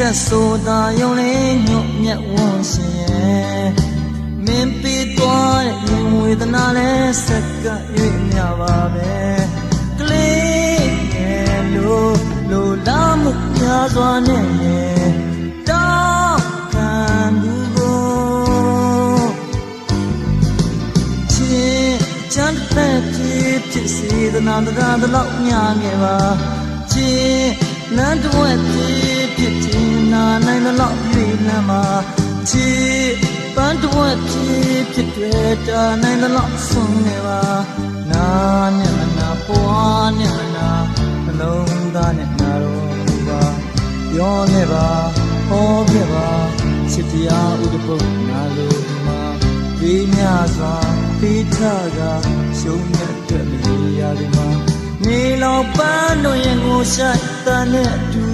ချက်ဆိုတာယုံလေးညွတ်မြတ်ဝန်းရှင်ရဲ့မင်းပြီးသွားတဲ့ရင်ဝေဒနာလဲစက္ကပ်၍မြပါပဲကလေးငယ်လို့လိုလားမှုများစွာနဲ့တောင်းခံသူကိုချင်းချမ်းတဲ့ဖြစ်ဖြစ်စေတနာတရားတလောက်ညခဲ့ပါချင်းလမ်းတော့ဖြစ်ဖြစ်ချင်းနာ နိုင်တလောက်ရွေးလမ်းပါချင်းပန်းတော့ဖြစ်ဖြစ်တွေ့တာနိုင်တလောက်ဆုံးနေပါနာနဲ့မနာပွားနဲ့မနာနှလုံးသားနဲ့နာတော့ပါပြောနေပါဟောခဲ့ပါချစ်တရားဥဒ္ဓပုတ်နာလို့မှာဒီမြစွာဖိထကရှုံးတဲ့အတွက်လေရာဒီမှာနေလောပန်းတို့ရဲ့ကိုဆိုင်တန်နဲ့အတူ